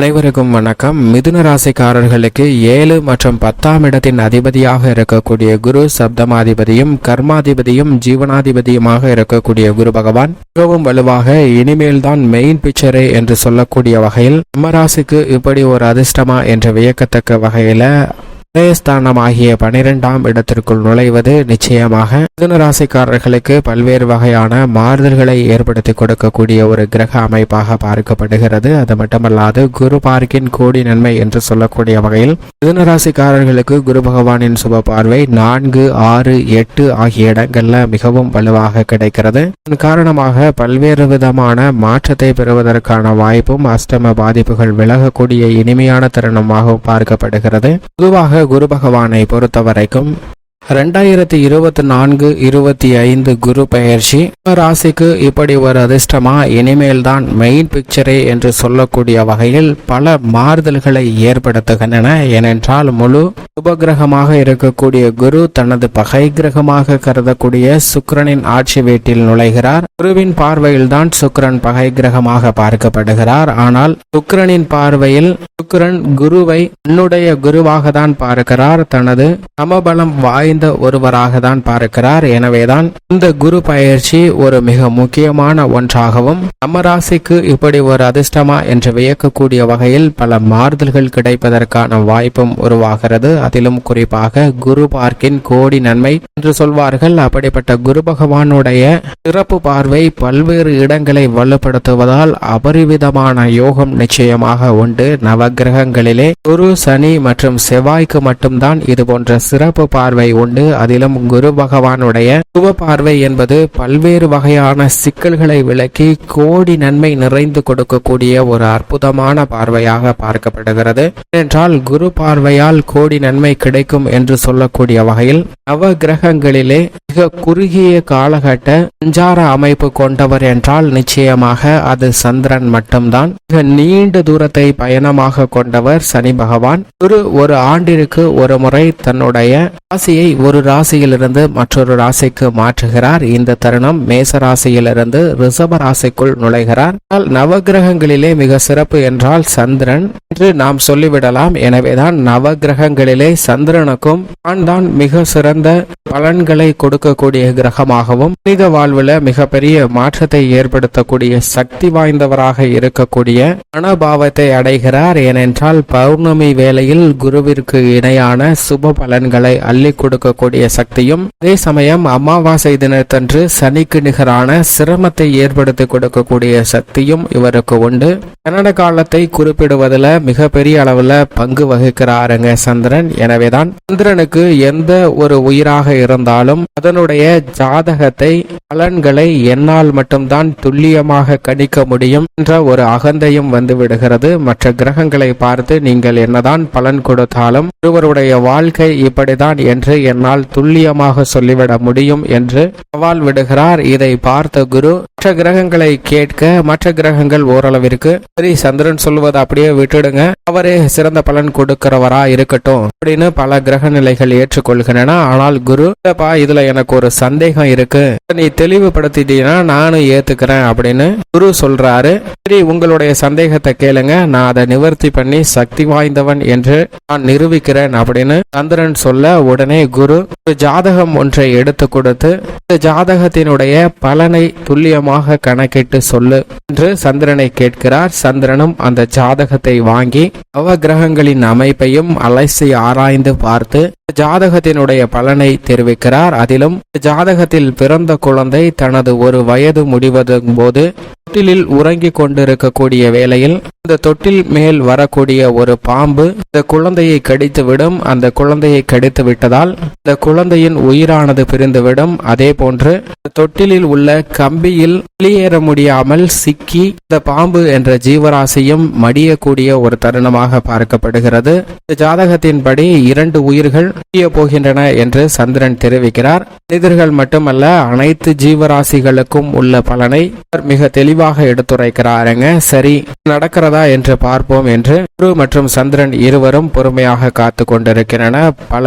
அனைவருக்கும் வணக்கம். மிதுன ராசிக்காரர்களுக்கு ஏழு மற்றும் பத்தாம் இடத்தின் அதிபதியாக இருக்கக்கூடிய குரு சப்தமாதிபதியும் கர்மாதிபதியும் ஜீவனாதிபதியுமாக இருக்கக்கூடிய குரு பகவான் மிகவும் வலுவாக இனிமேல் தான் மெயின் பிக்சரே என்று சொல்லக்கூடிய வகையில் நம்ம ராசிக்கு இப்படி ஒரு அதிர்ஷ்டமா என்ற வியக்கத்தக்க வகையில உதயஸ்தானமாகிய பனிரெண்டாம் இடத்திற்குள் நுழைவது நிச்சயமாக மிதுன ராசிக்காரர்களுக்கு பல்வேறு வகையான மாறுதல்களை ஏற்படுத்தி கொடுக்கக்கூடிய ஒரு கிரக அமைப்பாக பார்க்கப்படுகிறது. அது மட்டுமல்லாது குரு பார்க்கின் கோடி நன்மை என்று சொல்லக்கூடிய வகையில் மிதுன ராசிக்காரர்களுக்கு குரு பகவானின் சுப பார்வை நான்கு ஆறு எட்டு ஆகிய இடங்கள்ல மிகவும் வலுவாக கிடைக்கிறது. இதன் காரணமாக பல்வேறு விதமான மாற்றத்தை பெறுவதற்கான வாய்ப்பும் அஷ்டம பாதிப்புகள் விலகக்கூடிய இனிமையான தருணமாகவும் பார்க்கப்படுகிறது. பொதுவாக குரு பகவானை பொறுத்தவரைக்கும் ரெண்டாயிரத்தி இருபத்தி நான்கு இருபத்தி ஐந்து குரு பெயர்ச்சி. ராசிக்கு இப்படி ஒரு அதிர்ஷ்டமா இனிமேல் தான் மெயின் பிக்சரே என்று சொல்லக்கூடிய வகையில் பல மாறுதல்களை ஏற்படுத்துகின்றன. ஏனென்றால் முழு உபகிரகமாக இருக்கக்கூடிய குரு தனது பகை கிரகமாக கருதக்கூடிய சுக்கரனின் ஆட்சி வீட்டில் நுழைகிறார். குருவின் பார்வையில்தான் சுக்கரன் பகை கிரகமாக பார்க்கப்படுகிறார். ஆனால் சுக்கரனின் பார்வையில் சுக்கிரன் குருவை தன்னுடைய குருவாக தான் பார்க்கிறார். தனது சமபலம் வாய்ந்த ஒருவராக தான் பார்க்கிறார். எனவேதான் இந்த குரு பயிற்சி ஒரு மிக முக்கியமான ஒன்றாகவும் நம்ம ராசிக்கு இப்படி ஒரு அதிர்ஷ்டமா என்று வியக்கக்கூடிய வகையில் பல மாறுதல்கள் கிடைப்பதற்கான வாய்ப்பும் உருவாகிறது. அதிலும் குறிப்பாக குரு பார்க்கின் கோடி நன்மை என்று சொல்வார்கள். அப்படிப்பட்ட குரு பகவானுடைய சிறப்பு பார்வை பல்வேறு இடங்களை வலுப்படுத்துவதால் அபரிவிதமான யோகம் நிச்சயமாக உண்டு. நவகிரகங்களிலே குரு சனி மற்றும் செவ்வாய்க்கு மட்டும்தான் இது போன்ற சிறப்பு பார்வை உண்டு. அதிலும் குரு பகவானுடைய சுப பார்வை என்பது பல்வேறு வகையான சிக்கல்களை விளக்கி கோடி நன்மை நிறைந்து கொடுக்கக்கூடிய ஒரு அற்புதமான பார்வையாக பார்க்கப்படுகிறது. என்றால் குரு பார்வையால் கோடி நன்மை கிடைக்கும் என்று சொல்லக்கூடிய வகையில் நவ கிரகங்களிலே மிக குறுகிய காலகட்ட சஞ்சார அமைப்பு கொண்டவர் என்றால் நிச்சயமாக அது சந்திரன் மட்டும்தான். மிக நீண்ட தூரத்தை பயணமாக கொண்டவர் சனி பகவான். குரு ஒரு ஆண்டிற்கு ஒரு முறை தன்னுடைய ராசியை ஒரு ராசியிலிருந்து மற்றொரு ராசிக்கு மாற்றுகிறார். இந்த தருணம் மேச ராசியிலிருந்து ரிஷப ராசிக்குள் நுழைகிறார். ஆனால் நவகிரகங்களிலே மிக சிறப்பு என்றால் சந்திரன் என்று நாம் சொல்லிவிடலாம். எனவேதான் நவகிரகங்களிலே சந்திரனுக்கும் தான் தான் மிக சிறந்த பலன்களை கொடுக்கக்கூடிய கிரகமாகவும் மனித வாழ்வில் மிகப்பெரிய மாற்றத்தை ஏற்படுத்தக்கூடிய சக்தி வாய்ந்தவராக இருக்கக்கூடிய மனபாவத்தை அடைகிறார். ஏனென்றால் பௌர்ணமி வேளையில் குருவிற்கு இணையான சுப பலன்களை அள்ளி கொடுக்கக்கூடிய சக்தியும் அதே சமயம் அமாவாசை தினத்தன்று சனிக்கு நிகரான சிரமத்தை ஏற்படுத்தி கொடுக்கக்கூடிய சக்தியும் இவருக்கு உண்டு. கன்னட காலத்தை குறிப்பிடுவதில் மிகப்பெரிய அளவில் பங்கு வகிக்கிறாருங்க சந்திரன். எனவேதான் சந்திரனுக்கு எந்த ஒரு உயிராக இருந்தாலும் அதனுடைய ஜாதகத்தை பலன்களை என்னால் மட்டும்தான் துல்லியமாக கணிக்க முடியும் என்ற ஒரு அகந்தையும் வந்து விடுகிறது. மற்ற கிரகங்களை பார்த்து நீங்கள் என்னதான் பலன் கொடுத்தாலும் ஒருவருடைய வாழ்க்கை இப்படிதான் என்று என்னால் துல்லியமாக சொல்லிவிட முடியும் என்று சவால் விடுகிறார். இதை பார்த்த குரு மற்ற கிரகங்களை கேட்க மற்ற கிரகங்கள் ஓரளவிற்கு சரி சந்திரன் சொல்வதை அப்படியே விட்டுடுங்க. அவரே சிறந்த பலன் கொடுக்கிறவரா இருக்கட்டும் அப்படின்னு பல கிரக நிலைகள் ஏற்றுக்கொள்கின்றன. ஆனால் குரு இல்லப்பா இதுல எனக்கு ஒரு சந்தேகம் இருக்கு. நீ தெளிவுபடுத்திட்டீங்கன்னா நானும் ஏத்துக்கிறேன் அப்படின்னு குரு சொல்றாரு. சரி உங்களுடைய சந்தேகத்தை கேளுங்க. நான் அதை நிவர்த்தி பண்ணி சக்தி வாய்ந்தவன் என்று நான் நிரூபிக்கிறேன் அப்படின்னு சந்திரன் சொல்ல உடனே குரு ஒரு ஜாதகம் ஒன்றை எடுத்து கொடுத்து இந்த ஜாதகத்தினுடைய பலனை துல்லியமாக கணக்கிட்டு சொல்லு என்று சந்திரனை கேட்கிறார். சந்திரனும் அந்த ஜாதகத்தை வாங்கி நவகிரகங்களின் அமைப்பையும் அலசி ஆராய்ந்து பார்த்து ஜாதகத்தினுடைய பலனை தெரிவிக்கிறார். அதிலும் ஜாதகத்தில் பிறந்த குழந்தை தனது ஒரு வயது முடிவதும் போது தொட்டிலில் உறங்கிக் கொண்டிருக்கக்கூடிய வேளையில் இந்த தொட்டில் மேல் வரக்கூடிய ஒரு பாம்பு இந்த குழந்தையை கடித்துவிடும். அந்த குழந்தையை கடித்து விட்டதால் இந்த குழந்தையின் உயிரானது பிரிந்துவிடும். அதே போன்று தொட்டிலில் உள்ள கம்பியில் வெளியேற முடியாமல் சிக்கி இந்த பாம்பு என்ற ஜீவராசியும் மடியக்கூடிய ஒரு தருணமாக பார்க்கப்படுகிறது. இந்த ஜாதகத்தின்படி இரண்டு உயிர்கள் பிரிய போகின்றன என்று சந்திரன் தெரிவிக்கிறார். மனிதர்கள் மட்டுமல்ல அனைத்து ஜீவராசிகளுக்கும் உள்ள பலனை மிக தெளிவாக தெளிவாக எடுத்துரைக்கிறாருங்க. சரி நடக்கிறதா என்று பார்ப்போம் என்று குரு மற்றும் சந்திரன் இருவரும் பொறுமையாக காத்து கொண்டிருக்கின்றன. பல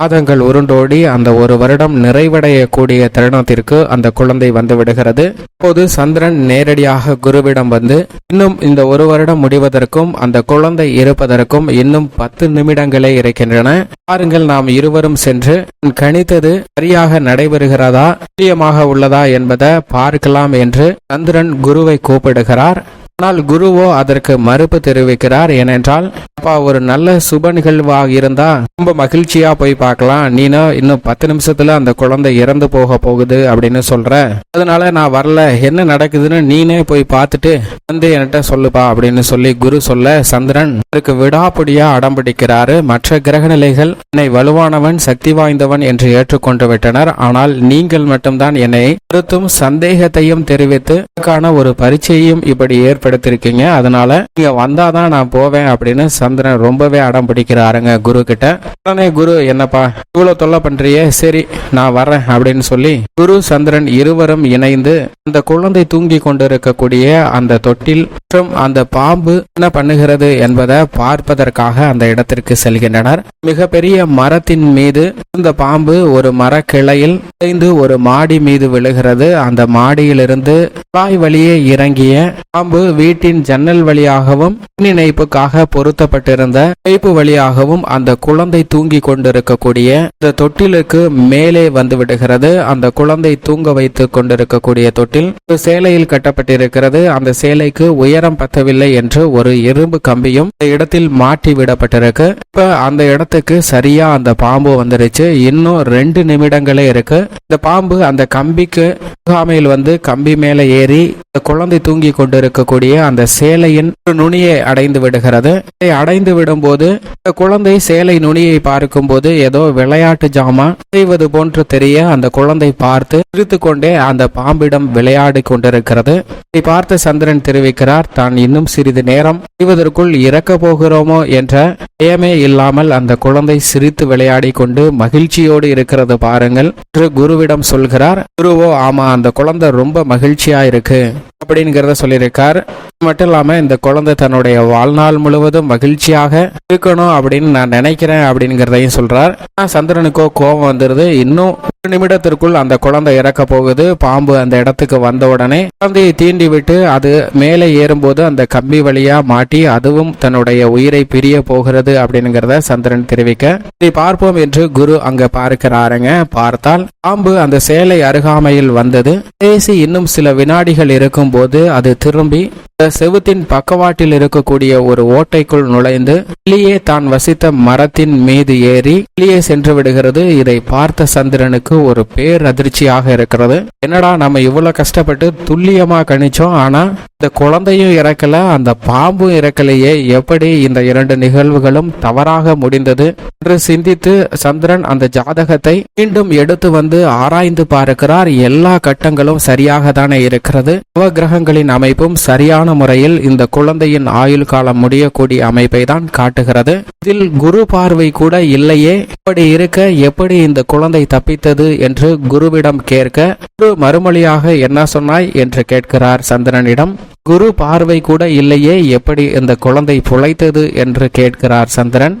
மாதங்கள் உருண்டோடி அந்த ஒரு வருடம் நிறைவடையக்கூடிய தருணத்திற்கு அந்த குழந்தை வந்து விடுகிறது. அப்போது சந்திரன் நேரடியாக குருவிடம் வந்து இன்னும் இந்த ஒரு வருடம் முடிவதற்கும் அந்த குழந்தை இருப்பதற்கும் இன்னும் பத்து நிமிடங்களே இருக்கின்றன. பாருங்கள் நாம் இருவரும் சென்று கணித்தது சரியாக நடைபெறுகிறதா துல்லியமாக உள்ளதா என்பதை பார்க்கலாம் என்று சந்திரன் குருவை கூப்பிடுகிறார். ஆனால் குருவோ அதற்கு மறுப்பு தெரிவிக்கிறார் ஏனென்றால் அப்பா ஒரு நல்ல சுப நிகழ்வாக இருந்தா ரொம்ப மகிழ்ச்சியா போய் பார்க்கலாம். நீனா இன்னும் பத்து நிமிஷத்துல அந்த குழந்தை இறந்து போக போகுது அப்படின்னு சொல்ற. அதனால நான் வரல. என்ன நடக்குதுன்னு நீனே போய் பார்த்துட்டு வந்து என்கிட்ட சொல்லுப்பா அப்படின்னு சொல்லி குரு சொல்ல சந்திரன் அதற்கு விடாப்பிடியா அடம்பிடிக்கிறாரு மற்ற கிரகநிலைகள் என்னை வலுவானவன் சக்தி வாய்ந்தவன் என்று ஏற்றுக்கொண்டு விட்டனர். ஆனால் நீங்கள் மட்டும்தான் என்னை கருத்தும் சந்தேகத்தையும் தெரிவித்து அதற்கான ஒரு பரீட்சையும் இப்படி படுத்திருக்கீங்க அதனால நீங்க வந்தாதான் நான் போவேன் அப்படின்னு சந்திரன் ரொம்பவே அடம் பிடிக்கிறாருங்க குரு கிட்ட உடனே குரு என்னப்பா இவ்வளவு தொல்லை பண்றியே? சரி நான் வரேன் அப்படின்னு சொல்லி குரு சந்திரன் இருவரும் இணைந்து அந்த குழந்தை தூங்கி கொண்டிருக்கக்கூடிய அந்த தொட்டில் மற்றும் அந்த பாம்பு என்ன பண்ணுகிறது என்பதை பார்ப்பதற்காக அந்த இடத்திற்கு செல்கின்றனர். மிகப்பெரிய மரத்தின் மீது இந்த பாம்பு ஒரு மரக்கிளையில் இணைந்து ஒரு மாடி மீது விழுகிறது. அந்த மாடியிலிருந்து குழாய் வழியே இறங்கிய பாம்பு வீட்டின் ஜன்னல் வழியாகவும் மின் இணைப்புக்காக பொருத்தப்பட்டிருந்த பைப்பு வழியாகவும் அந்த குழந்தை தூங்கி கொண்டிருக்கக்கூடிய இந்த தொட்டிலுக்கு மேலே வந்து விடுகிறது அந்த குழந்தை தூங்க வைத்து கொண்டிருக்கக்கூடிய தொட்டில் ஒரு சேலையில் கட்டப்பட்டிருக்கிறது. அந்த சேலைக்கு உயரம் பத்தவில்லை என்று ஒரு இரும்பு கம்பியும் இந்த இடத்தில் மாட்டி விடப்பட்டிருக்கு. இப்ப அந்த இடத்துக்கு சரியா அந்த பாம்பு வந்துருச்சு. இன்னும் ரெண்டு நிமிடங்களே இருக்கு. இந்த பாம்பு அந்த கம்பிக்கு முகாமையில் வந்து கம்பி மேல ஏறி இந்த குழந்தை தூங்கி கொண்டிருக்கக்கூடிய அந்த சேலையின் ஒரு நுனியை அடைந்து விடுகிறது. இதை அடைந்து விடும்போது இந்த குழந்தை சேலை நுனியை பார்க்கும் போது ஏதோ விளையாட்டு ஜாமான் செய்வது போன்று தெரிய அந்த குழந்தை பார்த்து சிரித்து கொண்டே அந்த பாம்பிடம் விளையாடி கொண்டிருக்கிறது. இதை பார்த்து சந்திரன் தெரிவிக்கிறார் தான் இன்னும் சிறிது நேரம் செய்வதற்குள் இறக்க போகிறோமோ என்ற பயமே இல்லாமல் அந்த குழந்தை சிரித்து விளையாடி கொண்டு மகிழ்ச்சியோடு இருக்கிறது பாருங்கள் என்று குருவிடம் சொல்கிறார். குருவோ ஆமா அந்த குழந்தை ரொம்ப மகிழ்ச்சியா இருக்கு அப்படிங்கிறத சொல்லியிருக்கார். மட்டும் இல்லாம இந்த குழந்தை தன்னுடைய வாழ்நாள் முழுவதும் மகிழ்ச்சியாக இருக்கணும் அப்படின்னு நான் நினைக்கிறேன் அப்படிங்கிறதையும் சொல்றார். சந்திரனுக்கோ கோபம் வந்துருது. இன்னும் ஒரு நிமிடத்திற்குள் அந்த குழந்தை இறக்க போகுது. பாம்பு அந்த இடத்துக்கு வந்த உடனே குழந்தையை தீண்டி விட்டு அது மேலே ஏறும்போது அந்த கம்பி வழியா மாட்டி அதுவும் தன்னுடைய உயிரை பிரிய போகிறது அப்படிங்கிறத சந்திரன் தெரிவிக்க இதை பார்ப்போம் என்று குரு அங்க பார்க்கிறாருங்க. பார்த்தால் பாம்பு அந்த சேலை அருகாமையில் வந்தது. பேசி இன்னும் சில வினாடிகள் இருக்கும் போது அது திரும்பி செவுத்தின் பக்கவாட்டில் இருக்கக்கூடிய ஒரு ஓட்டைக்குள் நுழைந்து வெளியே தான் வசித்த மரத்தின் மீது ஏறி வெளியே சென்று விடுகிறது. இதை பார்த்த சந்திரனுக்கு ஒரு பேர் அதிர்ச்சியாக இருக்கிறது. என்னடா நம்ம இவ்வளவு கஷ்டப்பட்டு துல்லியமா கணிச்சோம். ஆனா இந்த குழந்தையும் இறக்கல அந்த பாம்பும் இறக்கலையே. எப்படி இந்த இரண்டு நிகழ்வுகளும் தவறாக முடிந்தது என்று சிந்தித்து சந்திரன் அந்த ஜாதகத்தை மீண்டும் எடுத்து வந்து ஆராய்ந்து பார்க்கிறார். எல்லா கட்டங்களும் சரியாக தானே இருக்கிறது நவகிரகங்களின் அமைப்பும் சரியான சரியான முறையில் இந்த குழந்தையின் ஆயுள் காலம் முடியக்கூடிய அமைப்பை தான் காட்டுகிறது. இதில் குரு பார்வை கூட இல்லையே. இப்படி இருக்க எப்படி இந்த குழந்தை தப்பித்தது என்று குருவிடம் கேட்க குரு மறுமொழியாக என்ன சொன்னாய் என்று கேட்கிறார் சந்திரனிடம். குரு பார்வை கூட இல்லையே எப்படி இந்த குழந்தை புழைத்தது என்று கேட்கிறார் சந்திரன்.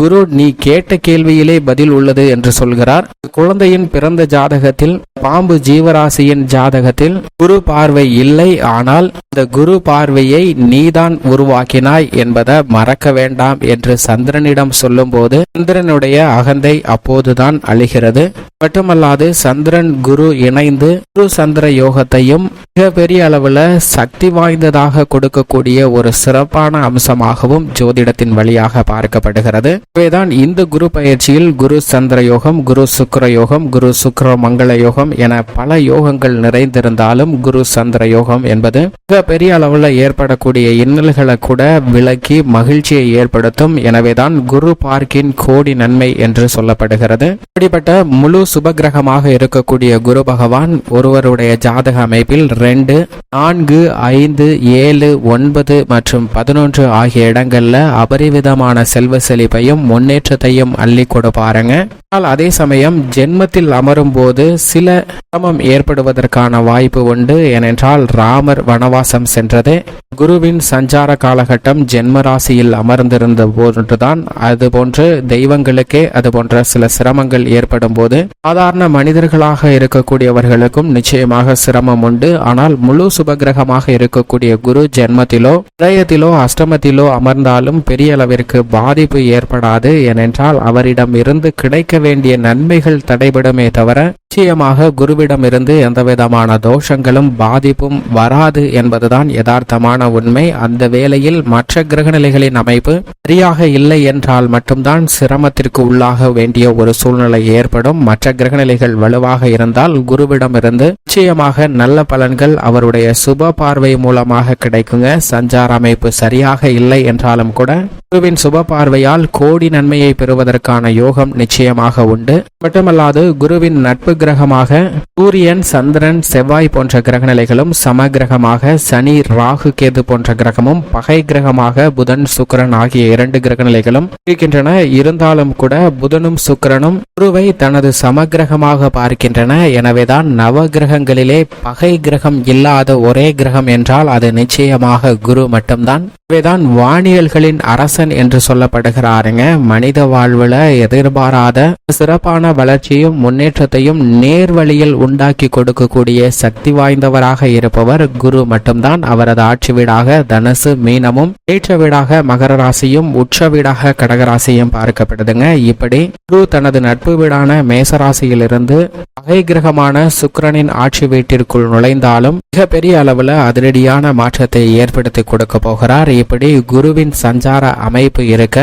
குரு நீ கேட்ட கேள்வியிலே பதில் உள்ளது என்று சொல்கிறார். குழந்தையின் பிறந்த ஜாதகத்தில் பாம்பு ஜீவராசியின் ஜாதகத்தில் குரு பார்வை இல்லை ஆனால் இந்த குரு பார்வையை நீதான் உருவாக்கினாய் என்பதை மறக்க வேண்டாம் என்று சந்திரனிடம் சொல்லும்போது சந்திரனுடைய அகந்தை அப்போதுதான் அழிகிறது. மட்டுமல்லாது சந்திரன் குரு இணைந்து குரு சந்திர யோகத்தையும் மிக பெரிய அளவுல சக்தி வாய்ந்ததாக கொடுக்கக்கூடிய ஒரு சிறப்பான அம்சமாகவும் ஜோதிடத்தின் வழியாக பார்க்கப்படுகிறது. இவைதான் இந்த குரு பயிற்சியில் குரு சந்திர யோகம் குரு சுக்கர யோகம் குரு சுக்கர மங்கள யோகம் என பல யோகங்கள் நிறைந்திருந்தாலும் குரு சந்திர யோகம் என்பது மிக பெரிய அளவில் ஏற்படக்கூடிய இன்னல்களை கூட விலக்கி மகிழ்ச்சியை ஏற்படுத்தும். எனவேதான் குரு பார்க்கின் கோடி நன்மை என்று சொல்லப்படுகிறது. இப்படிப்பட்ட முழு சுபகிரகமாக இருக்கக்கூடிய குரு பகவான் ஒருவருடைய ஜாதக அமைப்பில் ரெண்டு நான்கு ஐந்து ஏழு ஒன்பது மற்றும் பதினொன்று ஆகிய இடங்கள்ல அபரிவிதமான செல்வ செழிப்பையும் முன்னேற்றத்தையும் அள்ளி கொடுப்பாருங்க. ஆனால் அதே சமயம் ஜென்மத்தில் அமரும் போது சில சிரமம் ஏற்படுவதற்கான வாய்ப்பு உண்டு. ஏனென்றால் ராமர் வனவாசம் சென்றது குருவின் சஞ்சார காலகட்டம் ஜென்ம ராசியில் அமர்ந்திருந்த போன்றுதான் அதுபோன்று தெய்வங்களுக்கே அது போன்ற சில சிரமங்கள் ஏற்படும் போது சாதாரண மனிதர்களாக இருக்கக்கூடியவர்களுக்கும் நிச்சயமாக சிரமம் உண்டு. ஆனால் முழு சுபகிரகமாக இருக்கக்கூடிய குரு ஜென்மத்திலோ விரயத்திலோ அஷ்டமத்திலோ அமர்ந்தாலும் பெரிய அளவிற்கு பாதிப்பு ஏற்படாது. ஏனென்றால் அவரிடம் இருந்து கிடைக்க வேண்டிய நன்மைகள் தடைபடுமே தவிர நிச்சயமாக குருவிடமிருந்து எந்தவிதமான தோஷங்களும் பாதிப்பும் வராது என்பதுதான் யதார்த்தமான உண்மை. அந்த வேளையில் மற்ற கிரகநிலைகளின் அமைப்பு சரியாக இல்லை என்றால் மட்டும்தான் சிரமத்திற்கு உள்ளாக வேண்டிய ஒரு சூழ்நிலை ஏற்படும். மற்ற கிரகநிலைகள் வலுவாக இருந்தால் குருவிடமிருந்து நிச்சயமாக நல்ல பலன்கள் அவருடைய சுப பார்வை மூலமாக கிடைக்குங்க. சஞ்சார அமைப்பு சரியாக இல்லை என்றாலும் கூட குருவின் சுப பார்வையால் கோடி நன்மையை பெறுவதற்கான யோகம் நிச்சயமாக உண்டு. மட்டுமல்லாது குருவின் நட்பு கிரகமாக சூரியன் சந்திரன் செவ்வாய் போன்ற கிரகநிலைகளும் சம கிரகமாக சனி ராகு கேது போன்ற கிரகமும் பகை கிரகமாக புதன் சுக்கிரன் ஆகிய இரண்டு கிரகநிலைகளும் இருக்கின்றன. இருந்தாலும் கூட புதனும் சுக்கிரனும் குருவை தனது சமகிரகமாக பார்க்கின்றன. எனவேதான் நவ கிரகங்களிலே பகை கிரகம் இல்லாத ஒரே கிரகம் என்றால் அது நிச்சயமாக குரு மட்டும்தான். இவைதான் வானியல்களின் அரசன் என்று சொல்லப்படுகிறாருங்க. மனித வாழ்வுல எதிர்பாராத சிறப்பான வளர்ச்சியும் முன்னேற்றத்தையும் நேர்வழியில் உண்டாக்கி கொடுக்கக்கூடிய சக்தி வாய்ந்தவராக இருப்பவர் குரு மட்டும்தான். அவரது ஆட்சி வீடாக தனசு மீனமும் ஏற்ற வீடாக மகர ராசியும் உச்ச வீடாக கடகராசியும் பார்க்கப்படுதுங்க. இப்படி குரு தனது நட்பு வீடான மேசராசியிலிருந்து பகை கிரகமான சுக்கிரனின் ஆட்சி வீட்டிற்குள் நுழைந்தாலும் மிகப்பெரிய அளவுல அதிரடியான மாற்றத்தை ஏற்படுத்தி கொடுக்க போகிறார். இப்படி குருவின் சஞ்சார அமைப்பு இருக்க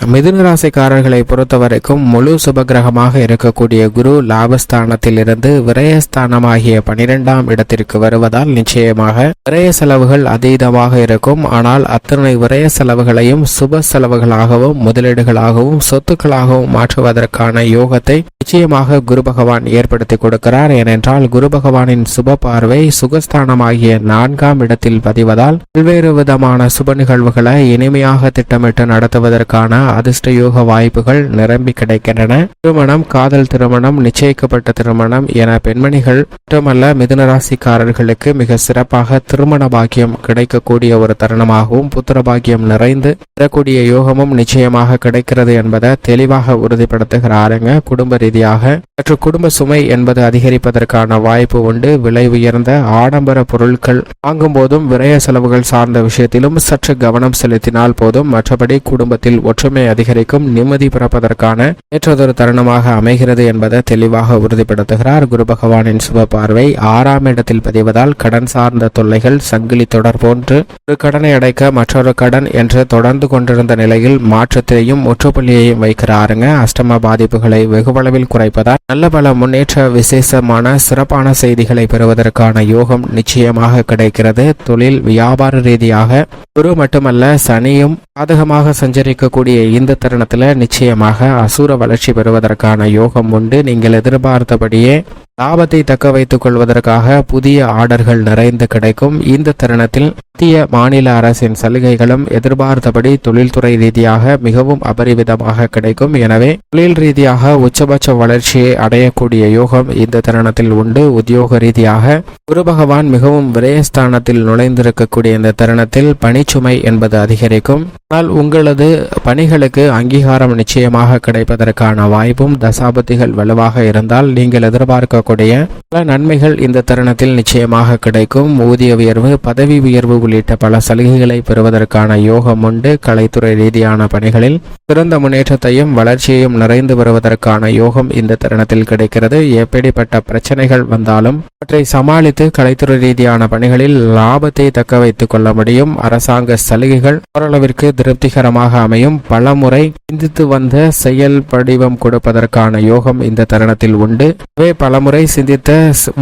மிதுன ராசிக்காரர்களை பொறுத்தவரைக்கும் முழு சுபகிரகமாக இருக்கக்கூடிய குரு லாபஸ்தானத்தில் இருந்து விரயஸ்தானமாகிய பனிரெண்டாம் இடத்திற்கு வருவதால் நிச்சயமாக விரய செலவுகள் அதீதமாக இருக்கும். ஆனால் அத்தனை விரய செலவுகளையும் சுப செலவுகளாகவும் முதலீடுகளாகவும் சொத்துக்களாகவும் மாற்றுவதற்கான யோகத்தை நிச்சயமாக குரு பகவான் ஏற்படுத்தி கொடுக்கிறார். ஏனென்றால் குரு பகவானின் சுப பார்வை சுகஸ்தானமாகிய நான்காம் இடத்தில் பதிவதால் பல்வேறு விதமான சுப நிகழ்வுகளை இனிமையாக திட்டமிட்டு நடத்துவதற்கான அதிர்ஷ்ட யோக வாய்ப்புகள் நிரம்பி கிடைக்கின்றன. திருமணம் காதல் திருமணம் நிச்சயிக்கப்பட்ட திருமணம் என பெண்மணிகள் மட்டுமல்ல மிதுனராசிக்காரர்களுக்கு மிக சிறப்பாக திருமண பாக்கியம் கிடைக்கக்கூடிய ஒரு தருணமாகவும் புத்திர பாக்கியம் நிறைந்து பெறக்கூடிய யோகமும் நிச்சயமாக கிடைக்கிறது என்பதை தெளிவாக உறுதிப்படுத்துகிறாருங்க. குடும்ப ரீதியாக சற்று குடும்ப சுமை என்பது அதிகரிப்பதற்கான வாய்ப்பு உண்டு. விலை உயர்ந்த ஆடம்பர பொருட்கள் வாங்கும் போதும் விரய செலவுகள் சார்ந்த விஷயத்திலும் சற்று கவனம் செலுத்தினால் போதும். மற்றபடி குடும்பத்தில் ஒற்றுமை அதிகரிக்கும். நிம்மதி பிறப்பதற்கான ஏற்றதொரு தருணமாக அமைகிறது என்பதை தெளிவாக உறுதிப்படுத்துகிறார் குரு பகவானின் சுப பார்வை. ஆறாம் இடத்தில் பதிவதால் கடன் சார்ந்த தொல்லைகள் சங்கிலி தொடர் போன்று ஒரு கடனை அடைக்க மற்றொரு கடன் என்று தொடர்ந்து கொண்டிருந்த நிலையில் மாற்றத்தையும் முற்றுப்புள்ளியையும் வைக்கிறாருங்க. அஷ்டம பாதிப்புகளை வெகுவளவில் குறைப்பதால் நல்ல பல முன்னேற்ற விசேஷமான சிறப்பான செய்திகளை பெறுவதற்கான யோகம் நிச்சயமாக கிடைக்கிறது. தொழில் வியாபார ரீதியாக குரு மட்டுமல்ல சனியும் சாதகமாக சஞ்சரிக்கக்கூடிய இந்த தருணத்துல நிச்சயமாக அசுர வளர்ச்சி பெறுவதற்கான யோகம் உண்டு. நீங்கள் எதிர்பார்த்தபடியே லாபத்தை தக்க வைத்துக் கொள்வதற்காக புதிய ஆர்டர்கள் நிறைந்து கிடைக்கும். இந்த தருணத்தில் மத்திய மாநில அரசின் சலுகைகளும் எதிர்பார்த்தபடி தொழில்துறை ரீதியாக மிகவும் அபரிவிதமாக கிடைக்கும். எனவே தொழில் ரீதியாக உச்சபட்ச வளர்ச்சியை அடையக்கூடிய யோகம் இந்த தருணத்தில் உண்டு. உத்தியோக ரீதியாக குரு பகவான் மிகவும் விரயஸ்தானத்தில் நுழைந்திருக்கக்கூடிய இந்த தருணத்தில் பணி பணிச்சுமை என்பது அதிகரிக்கும். ஆனால் உங்களது பணிகளுக்கு அங்கீகாரம் நிச்சயமாக கிடைப்பதற்கான வாய்ப்பும் தசாபதிகள் வலுவாக இருந்தால் நீங்கள் எதிர்பார்க்கக்கூடிய பல நன்மைகள் இந்த தருணத்தில் நிச்சயமாக கிடைக்கும். ஊதிய உயர்வு பதவி உயர்வு உள்ளிட்ட பல சலுகைகளை பெறுவதற்கான யோகம் உண்டு. கலைத்துறை ரீதியான பணிகளில் சிறந்த முன்னேற்றத்தையும் வளர்ச்சியையும் நிறைந்து வருவதற்கான யோகம் இந்த தருணத்தில் கிடைக்கிறது. எப்படிப்பட்ட பிரச்சனைகள் வந்தாலும் அவற்றை சமாளித்து கலைத்துறை ரீதியான பணிகளில் லாபத்தை தக்க வைத்துக் கொள்ள முடியும். அரசாங்க சலுகைகள் ஓரளவிற்கு திருப்திகரமாக அமையும். பல முறை சிந்தித்து வந்த செயல் வடிவம் கொடுப்பதற்கான யோகம் இந்த தருணத்தில் உண்டு. எனவே பலமுறை சிந்தித்த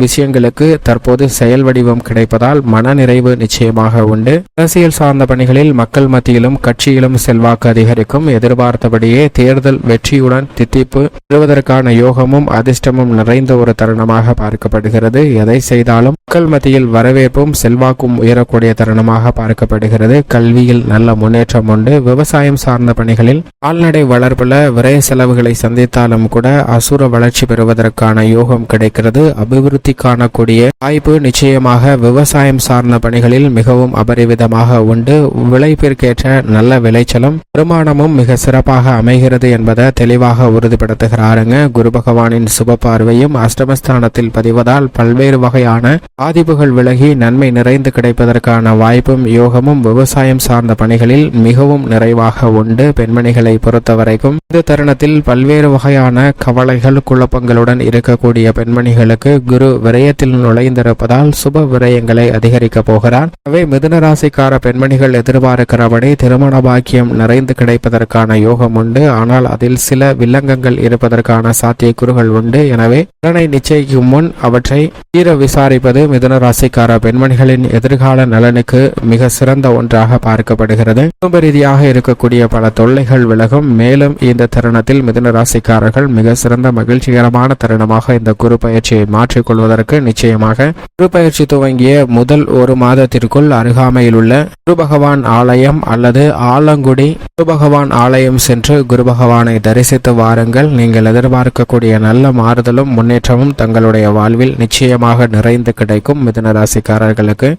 விஷயங்களுக்கு தற்போது செயல் வடிவம் கிடைப்பதால் மனநிறைவு நிச்சயமாக உண்டு. அரசியல் சார்ந்த பணிகளில் மக்கள் மத்தியிலும் கட்சியிலும் செல்வாக்கு அதிகரிக்கும். எதிர்பார்த்தபடியே தேர்தல் வெற்றியுடன் தித்திப்பு பெறுவதற்கான யோகமும் அதிர்ஷ்டமும் நிறைந்த ஒரு தருணமாக பார்க்கப்படுகிறது. எதை செய்தாலும் மக்கள் மத்தியில் வரவேற்பும் செல்வாக்கும் உயரக்கூடிய தருணமாக பார்க்கப்படுகிறது. கல்வியில் நல்ல முன்னேற்றம் உண்டு. விவசாயம் சார்ந்த பணிகளில் கால்நடை வளர்ப்புல விரய செலவுகளை சந்தித்தாலும் கூட அசுர வளர்ச்சி பெறுவதற்கான யோகம் கிடைக்கிறது. அபிவிருத்தி காணக்கூடிய வாய்ப்பு நிச்சயமாக விவசாயம் சார்ந்த பணிகளில் மிகவும் அபரிவிதமாக உண்டு. விளைப்பிற்கேற்ற நல்ல விளைச்சலும் வருமானமும் மிக சிறப்பாக அமைகிறது என்பதை தெளிவாக உறுதிப்படுத்துகிறாருங்க. குரு பகவானின் சுப பார்வையும் அஷ்டமஸ்தானத்தில் பதிவதால் பல்வேறு வகையான பாதிப்புகள் விலகி நன்மை நிறைந்து கிடைப்பதற்கான வாய்ப்பும் யோகமும் விவசாயம் சார்ந்த பணிகளில் மிகவும் நிறைவாக உண்டு. பெண்மணிகளை பொறுத்தவரைக்கும் இந்த தருணத்தில் பல்வேறு வகையான கவலைகள் குழப்பங்களுடன் இருக்கக்கூடிய பெண்மணிகளுக்கு குரு விரயத்தில் நுழைந்திருப்பதால் சுப விரயங்களை அதிகரிக்கப் போகிறார். அவை மிதுன ராசிக்கார பெண்மணிகள் எதிர்பார்க்கிறபடி திருமண பாக்கியம் நிறைந்து கிடைப்பதற்கான யோகம் உண்டு. ஆனால் அதில் சில வில்லங்கங்கள் இருப்பதற்கான சாத்தியக்கூறுகள் உண்டு. எனவே பலனை நிச்சயிக்கும் முன் அவற்றை தீர விசாரிப்பது மிதுன ராசிக்கார பெண்மணிகளின் எதிர்கால நலனுக்கு மிக சிறந்த ஒன்றாக பார்க்கப்படுகிறது. குடும்ப ரீதியாக இருக்கக்கூடிய பல தொல்லைகள் விலகும். மேலும் இந்த தருணத்தில் மிதுன ராசிக்காரர்கள் மிக சிறந்த மகிழ்ச்சிகரமான தருணமாக இந்த குரு பயிற்சியை மாற்றிக்கொள்வதற்கு நிச்சயமாக குரு பயிற்சி துவங்கிய முதல் ஒரு மாதத்திற்குள் அருகாமையில் உள்ள குரு பகவான் ஆலயம் அல்லது ஆலங்குடி குரு பகவான் ஆலயம் சென்று குரு பகவானை தரிசித்து வாருங்கள். நீங்கள் எதிர்பார்க்கக்கூடிய நல்ல மாறுதலும் முன்னேற்றமும் தங்களுடைய வாழ்வில் நிச்சயமாக நிறைந்து கிடைக்கும். மிதுன ராசிக்காரர்களுக்கு